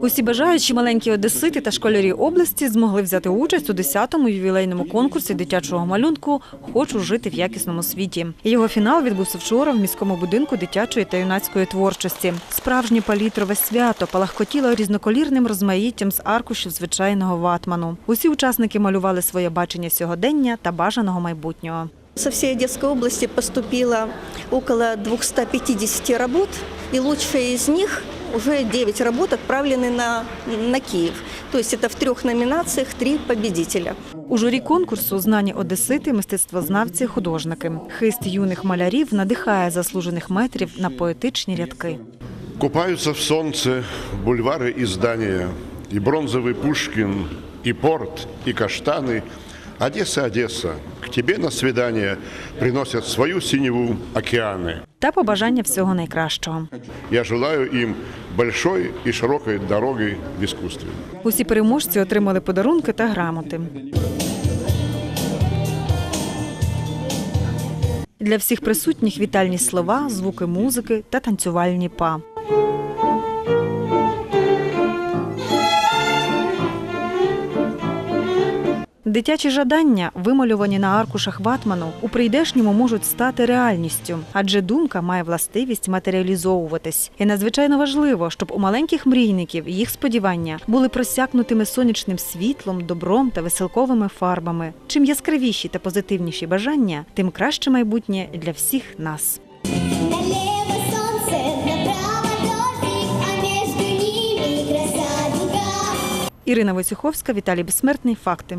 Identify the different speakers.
Speaker 1: Усі бажаючі маленькі одесити та школярі області змогли взяти участь у 10-му ювілейному конкурсі дитячого малюнку Хочу жити в якісному світі. Його фінал відбувся вчора в міському будинку дитячої та юнацької творчості. Справжнє палітрове свято палахкотіло різноколірним розмаїттям з аркушів звичайного ватману. Усі учасники малювали своє бачення сьогодення та бажаного майбутнього.
Speaker 2: Со всей Одесской области поступило около 250 работ, и лучшие из них уже 9 работ отправлены на, на Киев. То есть это в трех номинациях три победителя.
Speaker 1: У журі конкурсу знані одесити, мистецтвознавці, художники. Хист юних малярів надихає заслужених метрів на поетичні рядки.
Speaker 3: Купаются в солнце бульвары и здания, и бронзовый Пушкин, и порт, и каштаны. Одесса, Одесса, к тебе на свидание приносят свою синеву океаны.
Speaker 1: та побажання всього найкращого.
Speaker 3: Я желаю им большой и широкой дороги в искусстве.
Speaker 1: Усі переможці отримали подарунки та грамоти. Для всіх присутніх вітальні слова, звуки музики та танцювальні па. Дитячі жадання, вималювані на аркушах ватману, у прийдешньому можуть стати реальністю, адже думка має властивість матеріалізовуватись. І надзвичайно важливо, щоб у маленьких мрійників їх сподівання були просякнутими сонячним світлом, добром та веселковими фарбами. Чим яскравіші та позитивніші бажання, тим краще майбутнє для всіх нас. Ірина Войцеховська, Віталій Безсмертний. Факти.